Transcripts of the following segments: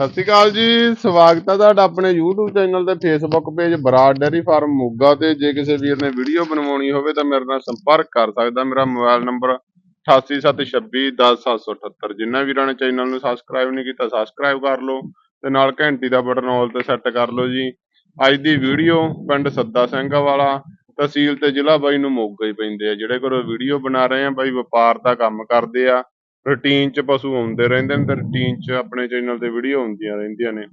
ਸਤਿ ਸ਼੍ਰੀ ਅਕਾਲ ਜੀ, ਸਵਾਗਤ ਹੈ ਤੁਹਾਡਾ ਆਪਣੇ YouTube ਚੈਨਲ ਤੇ Facebook page Brar dairy farm Moga ਤੇ। ਜੇ ਕਿਸੇ ਵੀਰ ਨੇ ਵੀਡੀਓ ਬਣਵਾਉਣੀ ਹੋਵੇ ਤਾਂ ਮੇਰੇ ਨਾਲ ਸੰਪਰਕ ਕਰ ਸਕਦਾ। ਮੇਰਾ ਮੋਬਾਈਲ ਨੰਬਰ 8876210778 ਜਿਨ੍ਹਾਂ ਵੀਰਾਂ ਨੇ ਚੈਨਲ ਨੂੰ ਸਬਸਕ੍ਰਾਈਬ ਨਹੀਂ ਕੀਤਾ ਸਬਸਕ੍ਰਾਈਬ ਕਰ ਲਓ ਤੇ ਨਾਲ ਘੰਟੀ ਦਾ ਬਟਨ ਆਲ ਤੇ ਸੈੱਟ ਕਰ ਲਓ ਜੀ। ਅੱਜ ਦੀ ਵੀਡੀਓ ਪਿੰਡ ਸੱਦਾ ਸਿੰਘ ਵਾਲਾ, ਤਹਿਸੀਲ ਤੇ ਜ਼ਿਲ੍ਹਾ ਬਾਈ ਨੂੰ ਮੋਗਾ ਹੀ ਪੈਂਦੇ ਆ। ਜਿਹੜੇ ਕੋਲ ਵੀਡੀਓ ਬਣਾ ਰਹੇ ਆ, ਬਾਈ ਵਪਾਰ ਦਾ ਕੰਮ ਕਰਦੇ ਆ। ਰੂਟੀਨ 'ਚ ਪਸ਼ੂ ਆਉਂਦੇ ਰਹਿੰਦੇ ਨੇ ਤੇ ਰੂਟੀਨ 'ਚ ਆਪਣੇ ਚੈਨਲ ਤੇ ਵੀਡੀਓ ਆਉਂਦੀਆਂ ਰਹਿੰਦੀਆਂ ਨੇ।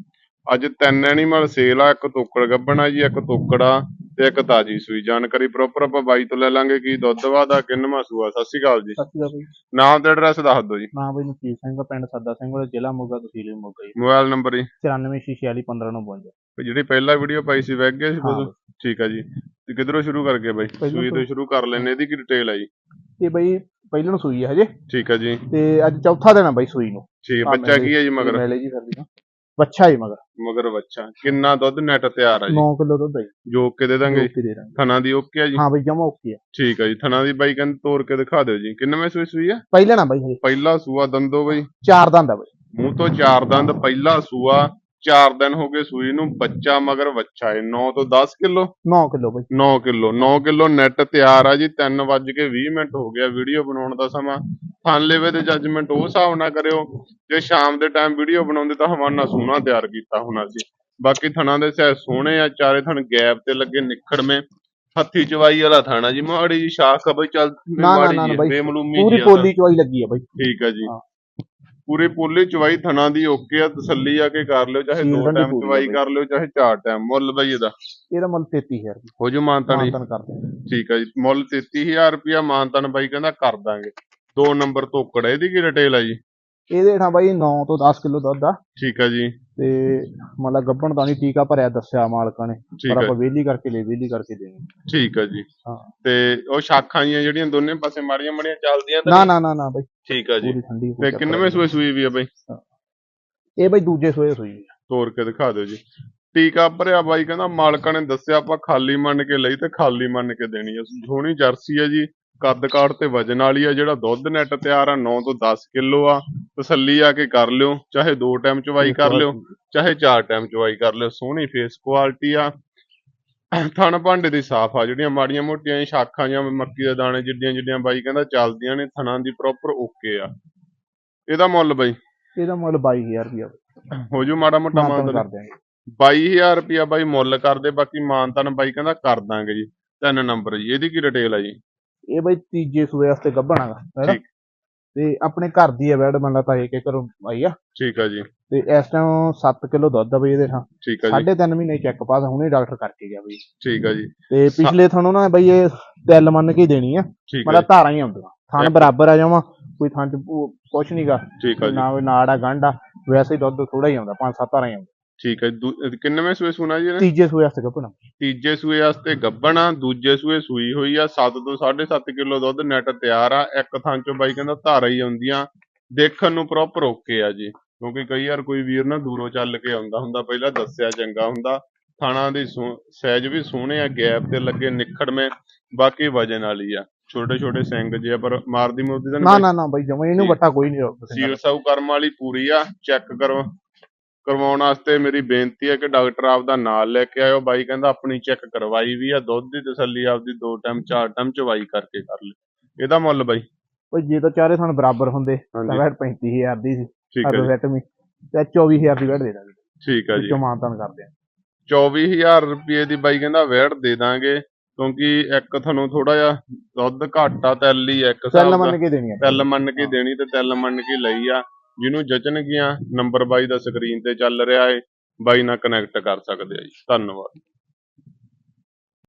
ਅੱਜ ਤਿੰਨ ਐਨੀਮਲ ਸੇਲ ਆ ਇੱਕ ਤੋਕੜ ਗੱਬਣਾ ਜੀ ਇੱਕ ਤੋਕੜਾ ਤੇ ਇੱਕ ਤਾਜੀ ਸੂਈ। ਜਾਣਕਾਰੀ ਪ੍ਰੋਪਰ ਆਪਾਂ ਬਾਈ ਤੋਂ ਲੈ ਲਾਂਗੇ ਕੀ ਦੁੱਧ ਵਾਦਾ ਕਿੰਨਵਾਂ ਸੂਆ। ਸਤਿ ਸ਼੍ਰੀ ਅਕਾਲ ਜੀ। ਸਤਿ ਸ਼੍ਰੀ ਅਕਾਲ ਬਈ ਨਾਮ ਤੇ ਐਡਰੈਸ ਦੱਸ ਦਿਓ ਜੀ। ਨਾਮ ਬਈ ਨਸੀਬ ਸਿੰਘ ਪਿੰਡ ਸੱਦਾ ਸਿੰਘ ਵਾਲੇ ਜ਼ਿਲ੍ਹਾ ਮੋਗਾ ਤਹਿਸੀਲ ਮੋਗਾ ਜੀ। ਮੋਬਾਈਲ ਨੰਬਰ ਜੀ। 9446159952 ਤੇ ਜਿਹੜੀ ਪਹਿਲਾ ਵੀਡੀਓ ਪਾਈ ਸੀ ਵੈਗ ਗਿਆ ਸੀ ਪਸ਼ੂ? ਠੀਕ ਆ ਜੀ। ਤੇ ਕਿਧਰੋਂ ਸ਼ੁਰੂ ਕਰ ਗਏ ਬਾਈ ਸੂਈ ਤੋਂ। ਸ਼ੁਰੂ ਕਰ ਲੈਨੇ ਇਹਦੀ ਕੀ ਡਿਟੇਲ ਆ ਜੀ? ਇਹ ਬਈ ਪਹਿਲਾਂ ਨੂੰ ਸੂਈ ਹੈ ਹਜੇ। ਠੀਕ ਆ ਜੀ। ਤੇ ਅੱਜ ਚੌਥਾ ਦਿਨ ਆ ਬਈ ਸੂਈ ਨੂੰ। ਠੀਕ ਹਾਂ, ਬੱਚਾ ਕੀ ਹੈ ਜੀ ਮਗਰ? ਮੇਲੇ ਜੀ ਫਿਰਦੀ ਨਾ ਬੱਚਾ ਹੀ ਮਗਰ। ਮਗਰ ਬੱਚਾ। ਕਿੰਨਾ ਦੁੱਧ ਨੈਟ ਤਿਆਰ ਆ ਜੀ? 9 ਕਿਲੋ ਦੁੱਧ ਹੈ ਜੀ। ਜੋ ਕੇ ਦੇ ਦਾਂਗੇ। ਥਣਾ ਦੀ ਓਕੇ ਆ ਜੀ? ਹਾਂ ਬਈ ਜਮਾ ਓਕੇ ਆ। ਠੀਕ ਆ ਜੀ। ਥਣਾ ਦੀ ਬਾਈ ਕਹਿੰਦੇ ਤੋੜ ਕੇ ਦਿਖਾ ਦਿਓ ਜੀ। ਕਿੰਨਵੇਂ ਸੂਈ ਸੂਈ ਆ? ਪਹਿਲਾਂ ਨਾ ਬਈ ਹਜੇ। ਪਹਿਲਾ ਸੂਆ ਦੰਦੋ ਬਈ। ਚਾਰ ਦੰਦ ਆ ਬਈ। ਮੂੰਹ ਤੋਂ ਚਾਰ ਦੰਦ ਪਹਿਲਾ ਸੂਆ। ਚਾਰ ਦਿਨ ਹੋ ਗਏ ਸੂਈ ਨੂੰ ਬੱਚਾ ਮਗਰ ਬੱਚਾ ਹੈ 9 ਤੋਂ 10 ਕਿਲੋ? 9 ਕਿਲੋ ਬਈ। 9 ਕਿਲੋ 9 ਕਿਲੋ ਨੈਟ ਤਿਆਰ ਆ ਜੀ। 3 ਵੱਜ ਕੇ 20 ਮਿੰਟ ਹੋ ਗਿਆ ਵੀਡੀਓ ਬਣਾਉਣ ਦਾ ਸਮਾਂ। ਥਣ ਲੇਵੇ ਦੇ ਜੱਜਮੈਂਟ ਉਹ ਹਿਸਾਬ ਨਾਲ ਕਰਿਓ। ਜੇ ਸ਼ਾਮ ਦੇ ਟਾਈਮ ਵੀਡੀਓ ਬਣਾਉਂਦੇ ਤਾਂ ਹਵਾਨਾ ਸੋਹਣਾ ਤਿਆਰ ਕੀਤਾ ਹੋਣਾ ਸੀ। ਬਾਕੀ ਥਣਾਂ ਦੇ ਸਹਿ ਸੋਹਣੇ ਆ ਚਾਰੇ ਥਣ ਗੈਪ ਤੇ ਲੱਗੇ ਨਿਖੜਵੇਂ। ਹੱਥੀ ਚਵਾਈ ਵਾਲਾ ਥਾਣਾ ਜੀ। ਮਾੜੀ ਜੀ ਸ਼ਾਖ ਆ ਬਈ ਚੱਲ ਨਾ, ਮਾੜੀ ਨਾ, ਜੀ ਬੇਮਲੂਮੀ ਪੂਰੀ ਜੀ ਤਾਂ। ਪੋਲੀ ਚਵਾਈ ਲੱਗੀ ਆ ਬਈ। ਠੀਕ ਆ ਜੀ। ਪੂਰੀ ਪੋਲੀ ਚਵਾਈ ਥਣਾ ਦੀ ਓਕੇ ਆ ਤਸੱਲੀ ਆ ਕੇ ਕਰ ਲਿਓ ਚਾਹੇ ਦੋ ਟਾਈਮ ਚਵਾਈ। ਕਰ ਲਿਓ ਚਾਹੇ ਚਾਰ ਟਾਈਮ ਮੁੱਲ ਬਈ ਇਹਦਾ। ਇਹਦਾ ਮੁੱਲ 33000 ਰੁਪਏ ਹੋ ਜੂ। ਮਾਨਤਨ। ਠੀਕ ਆ ਜੀ ਮੁੱਲ 33000 ਰੁਪਿਆ ਮਾਨਤਨ ਬਾਈ ਕਹਿੰਦਾ ਕਰ ਦਾਂਗੇ। ਦੋ ਨੰਬਰ ਤੋਕੜ ਇਹਦੀ ਕੀ ਡਿਟੇਲ ਆ ਜੀ? ਇਹਦੇ ਹੇਠਾਂ ਬਾਈ 9 ਤੋਂ 10 ਕਿਲੋ ਦੁੱਧ ਆ। ਠੀਕ ਆ ਜੀ। ਤੇ ਮਤਲਬ ਗੱਬਣ ਦਾ ਨਹੀਂ ਟੀਕਾ ਭਰਿਆ ਦੱਸਿਆ ਮਾਲਕਾਂ ਨੇ। ਪਰ ਆਪਾਂ ਵੇਲੀ ਕਰਕੇ ਲੈ ਵੇਲੀ ਕਰਕੇ ਦੇਣੀ। ਠੀਕ ਆ ਜੀ। ਹਾਂ। ਤੇ ਉਹ ਸ਼ਾਖਾਂ ਜੀਆਂ ਜਿਹੜੀਆਂ ਦੋਨੇ ਪਾਸੇ ਮਾੜੀਆਂ ਮਾੜੀਆਂ ਚੱਲਦੀਆਂ ਤਾਂ ਨਾ? ਨਾ ਨਾ ਨਾ ਬਈ। ਠੀਕ ਆ ਜੀ। ਪੂਰੀ ਠੰਡੀ ਹੋ ਤੇ ਕਿੰਨਵੇਂ ਸੂਏ ਸੂਈ ਵੀ ਆ ਬਾਈ? ਇਹ ਬਈ ਦੂਜੇ ਸੋਏ ਸੋਈ ਆ। ਤੋੜ ਕੇ ਦਿਖਾ ਦਿਓ ਜੀ। ਟੀਕਾ ਭਰਿਆ ਬਾਈ ਕਹਿੰਦਾ ਮਾਲਕਾਂ ਨੇ ਦੱਸਿਆ ਆਪਾਂ ਖਾਲੀ ਮੰਨ ਕੇ ਲਈ ਤੇ ਖਾਲੀ ਮੰਨ ਕੇ ਦੇਣੀ ਆ। ਸੋਹਣੀ ਜਰਸੀ ਆ ਜੀ। ਕੱਦ ਕਾਠ ਤੇ ਵਜਨ ਵਾਲੀ ਆ ਜਿਹੜਾ ਦੁੱਧ ਨੈਟ ਤਿਆਰ ਆ 9 ਤੋਂ 10 ਕਿਲੋ ਆ। ਤਸੱਲੀ ਆ ਕੇ ਕਰ ਲਿਓ। ਚਾਹੇ ਦੋ ਟਾਈਮ ਚਵਾਈ ਕਰ ਲਿਓ ਚਾਹੇ ਚਾਰ ਟਾਈਮ ਚਵਾਈ ਕਰ ਲਿਓ। ਸੋਹਣੀ ਫੇਸ ਕੁਆਲਿਟੀ ਆ। ਥਣ ਭਾਂਡੇ ਦੀ ਸਾਫ਼ ਆ ਜਿਹੜੀਆਂ ਮਾੜੀਆਂ ਮੋਟੀਆਂ ਸ਼ਾਖਾਂ ਜਾਂ ਮੱਕੀ ਦੇ ਦਾਣੇ ਜਿੱਡੀਆਂ ਜਿੱਡੀਆਂ ਬਾਈ ਕਹਿੰਦਾ ਚੱਲਦੀਆਂ ਨੇ ਥਣਾਂ ਦੀ ਪ੍ਰੋਪਰ ਓਕੇ ਆ। ਇਹਦਾ ਮੁੱਲ ਬਾਈ? ਇਹਦਾ ਮੁੱਲ 22000 ਰੁਪਇਆ ਹੋ ਜੂ ਮਾੜਾ ਮੋਟਾ ਮਾਨਤਨ ਕਰ ਦਿਆਂਗੇ। 22000 ਰੁਪਿਆ ਬਾਈ ਮੁੱਲ ਕਰਦੇ ਬਾਕੀ ਮਾਨਤਨ ਬਾਈ ਕਹਿੰਦਾ ਕਰ ਦਾਂਗੇ ਜੀ ਤਿੰਨ ਨੰਬਰ ਜੀ। ਇਹਦੀ ਕੀ ਡਿਟੇਲ ਆ ਜੀ? ਇਹ ਬਈ ਤੀਜੇ ਸੂਏ ਵਾਸਤੇ ਗੱਭਣਾਗਾ ਹੈਨਾ। ਤੇ ਆਪਣੇ ਘਰ ਦੀ ਹੈ ਵੈੜ ਮੰਨ ਤਾਂ ਇਹ ਕਿ ਘਰੋਂ ਆਈ ਆ। ਠੀਕ ਆ ਜੀ। ਤੇ ਇਸ ਟਾਈਮ 7 ਕਿਲੋ ਦੁੱਧ ਆ ਬਈ ਇਹਦੇ ਨਾਲ। ਠੀਕ ਆ ਜੀ। ਸਾਢੇ ਤਿੰਨ ਮਹੀਨੇ ਚੈੱਕ ਪਾਸ ਹੁਣੇ ਡਾਕਟਰ ਕਰਕੇ ਗਿਆ ਬਈ। ਠੀਕ ਆ ਜੀ। ਤੇ ਪਿਛਲੇ ਥਣੋਂ ਨਾ ਬਈ ਇਹ ਤਿਲ ਮੰਨ ਕੇ ਹੀ ਦੇਣੀ ਆ। ਠੀਕ ਆ ਮਤਲਬ ਧਾਰਾਂ ਹੀ ਆਉਂਦੀਆਂ। ਥਣ ਬਰਾਬਰ ਆ ਜਾਵਾਂ ਕੋਈ ਥਣ ਚ ਕੁਛ ਨਹੀਂਗਾ ਠੀਕ ਆ ਜੀ। ਨਾ ਕੋਈ ਨਾੜ ਗੰਢ ਵੈਸੇ ਹੀ ਦੁੱਧ ਥੋੜਾ ਹੀ ਆਉਂਦਾ ਪੰਜ ਸੱਤ ਧਾਰਾਂ ਹੀ ਆਉਂਦਾ ਠੀਕ ਹੈ ਦੂ- ਕਿੰਨਵੇਂ ਸੂਏ ਸੁਣਾ ਜੀ ਇਹਨੇ? ਤੀਜੇ ਸੂਏ ਵਾਸਤੇ ਗੱਭਣਾ ਤੀਜੇ ਸੂਏ ਵਾਸਤੇ ਗੱਬਣ ਦੂਜੇ ਸੂਏ ਸੂਈ ਹੋਈ ਆ 7 ਤੋਂ 7.5 ਕਿਲੋ ਦੁੱਧ ਨੈਟ ਤਿਆਰ ਆ। ਇੱਕ ਥਾਂ ਚੋਂ ਬਾਈ ਕਹਿੰਦਾ ਧਾਰਾ ਹੀ ਆਉਂਦੀਆਂ। ਦੇਖਣ ਨੂੰ ਪ੍ਰੋਪਰ ਓਕੇ ਆ ਜੀ। ਕਿਉਂਕਿ ਕਈ ਵਾਰ ਕੋਈ ਵੀਰ ਨਾ ਦੂਰੋਂ ਚੱਲ ਕੇ ਆਉਂਦਾ ਹੁੰਦਾ ਪਹਿਲਾਂ ਦੱਸਿਆ ਚੰਗਾ ਹੁੰਦਾ ਥਾਣਾ ਦੀ ਸਾਈਜ਼ ਵੀ ਸੋਹਣੇ ਆ ਗੈਪ ਤੇ ਲੱਗੇ ਨਿਖੜਵੇਂ ਬਾਕੀ ਵਜਨ ਵਾਲੀ ਆ। ਛੋਟੇ ਛੋਟੇ ਸਿੰਗ ਜੇ ਪਰ ਮਾਰਦੀ ਮੁਰਦੀ ਤਾਂ ਨੀ ਨਾ? ਨਾ ਬਈ ਜਮਾ ਇਹਨੂੰ। ਵੱਟਾ ਕੋਈ ਨਹੀਂ ਸੀਲ ਸਾਊ ਕਰਮ ਵਾਲੀ ਪੂਰੀ ਆ ਚੈੱਕ ਕਰੋ। ਕਰਵਾਉਣ ਵਾਸਤੇ ਮੇਰੀ ਬੇਨਤੀ ਹੈ ਕਿ ਡਾਕਟਰ ਆਪਦਾ ਨਾਲ ਲੈ ਕੇ ਆਇਓ। ਬਾਈ ਕਹਿੰਦਾ ਆਪਣੀ ਚੈੱਕ ਕਰਵਾਈ ਵੀ ਆ ਦੁੱਧ ਦੀ ਤਸੱਲੀ ਆਪਦੀ ਦੋ ਟਾਈਮ ਚਾਰ ਟਾਈਮ ਚਵਾਈ ਕਰਕੇ ਕਰ ਲਈ ਇਹਦਾ ਮੁੱਲ ਬਾਈ। ਬਈ ਜੇ ਤਾਂ ਚਾਰੇ ਥਣ ਬਰਾਬਰ ਹੁੰਦੇ ਤਾਂ ਵੈਟ 35000 ਦੀ ਸੀ ਠੀਕ ਹੈ ਸੈਟ ਮੀ ਤੇ 24000 ਦੀ ਵੈਟ ਦੇ ਦਾਂਗੇ। ਠੀਕ ਹੈ ਜੀ। ਵਿੱਚੋਂ ਮਾਨਤਾਨ ਕਰਦੇ ਆ 24000 ਰੁਪਏ ਦੀ ਬਾਈ ਕਹਿੰਦਾ ਵੇੜ ਦੇ ਦਾਂਗੇ ਕਿਉਂਕਿ ਇੱਕ ਤੁਹਾਨੂੰ ਥੋੜਾ ਜਿਹਾ ਦੁੱਧ ਘੱਟ ਆ ਤੈਲ ਹੀ ਇੱਕ ਦਾ। ਮੰਨ ਕੇ ਦੇਣੀ ਆ। ਤਿਲ ਮੰਨ ਕੇ ਦੇਣੀ ਤੇ ਤਿਲ ਮੰਨ ਕੇ ਲਈ ਆ। ਜਿਹਨੂੰ ਜਚਣਗੀਆਂ ਨੰਬਰ ਬਾਈ ਦਾ ਸਕਰੀਨ ਤੇ ਚੱਲ ਰਿਹਾ ਏ ਬਾਈ ਨਾਲ ਕਨੈਕਟ ਕਰ ਸਕਦੇ ਆ ਜੀ। ਧੰਨਵਾਦ।